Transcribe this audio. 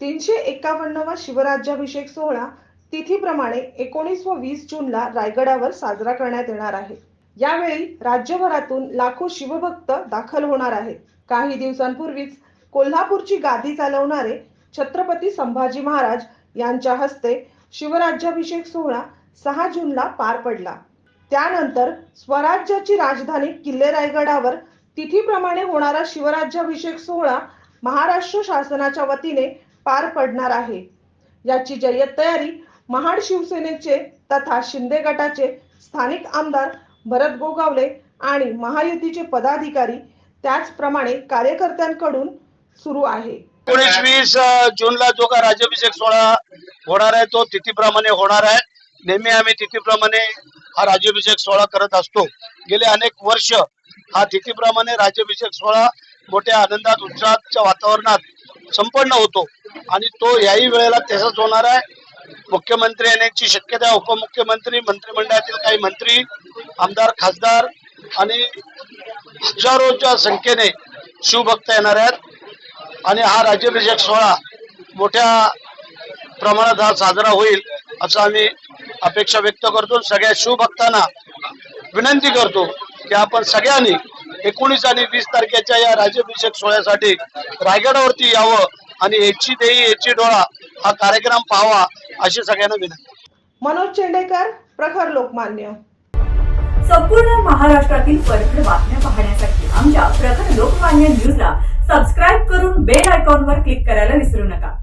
तीनशे एकावन्नवा शिवराज्याभिषेक सोहळा तिथीप्रमाणे एकोणीस व वीस जूनला रायगडावर साजरा करण्यात येणार आहे. यावेळी राज्यभरातून लाखो शिवभक्त दाखल होणार आहेत. काही दिवसांपूर्वीच कोल्हापूरची गादी चालवणारे छत्रपती संभाजी महाराज यांच्या हस्ते शिवराज्याभिषेक सोहळा सहा जूनला पार पडला. त्यानंतर स्वराज्याची राजधानी किल्ले रायगडावर तिथीप्रमाणे होणारा शिवराज्याभिषेक सोहळा महाराष्ट्र शासनाच्या वतीने पार पडणार आहे. याची जय्यत तयारी महाड शिवसेनेचे तथा शिंदे गटाचे स्थानिक आमदार भरत गोगावले आणि महायुतीचे पदाधिकारी त्याचप्रमाणे कार्यकर्त्यांकडून सुरू आहे. एकोणीस वीस जूनला जो का राज्याभिषेक सोहळा होणार आहे तो तिथीप्रमाणे होणार आहे. नेहमी आम्ही तिथीप्रमाणे हा राज्याभिषेक सोहळा करत असतो. गेले अनेक वर्ष हा तिथीप्रमाणे राज्याभिषेक सोहळा मोठ्या आनंदात उत्साहाच्या वातावरणात संपन्न होतो. आणि तो याही वेळेला तसंच होणार आहे. मुख्यमंत्री येण्याची शक्यता उपमुख्यमंत्री मंत्रिमंडळातील काही मंत्री आमदार खासदार आणि हजारोच्या संख्येने शिवभक्त येणार आहेत. आणि हा राज्याभिषेक सोहळा मोठ्या प्रमाणात हा साजरा होईल असं आम्ही अपेक्षा व्यक्त करतो. सगळ्या शिवभक्तांना विनंती करतो की आपण सगळ्यांनी एकोणीस आणि वीस तारखेच्या या राज्याभिषेक सोहळ्यासाठी रायगडावरती यावं आणि याची देई याची डोळा हा कार्यक्रम पाहावा अशी सगळ्यांना विनंती. मनोज चेंडेकर प्रखर लोकमान्य. संपूर्ण महाराष्ट्रातील परखड बातम्या पाहण्यासाठी आमच्या प्रखर लोकमान्य न्यूजला सबस्क्राईब करून बेल आयकॉनवर क्लिक करायला विसरू नका.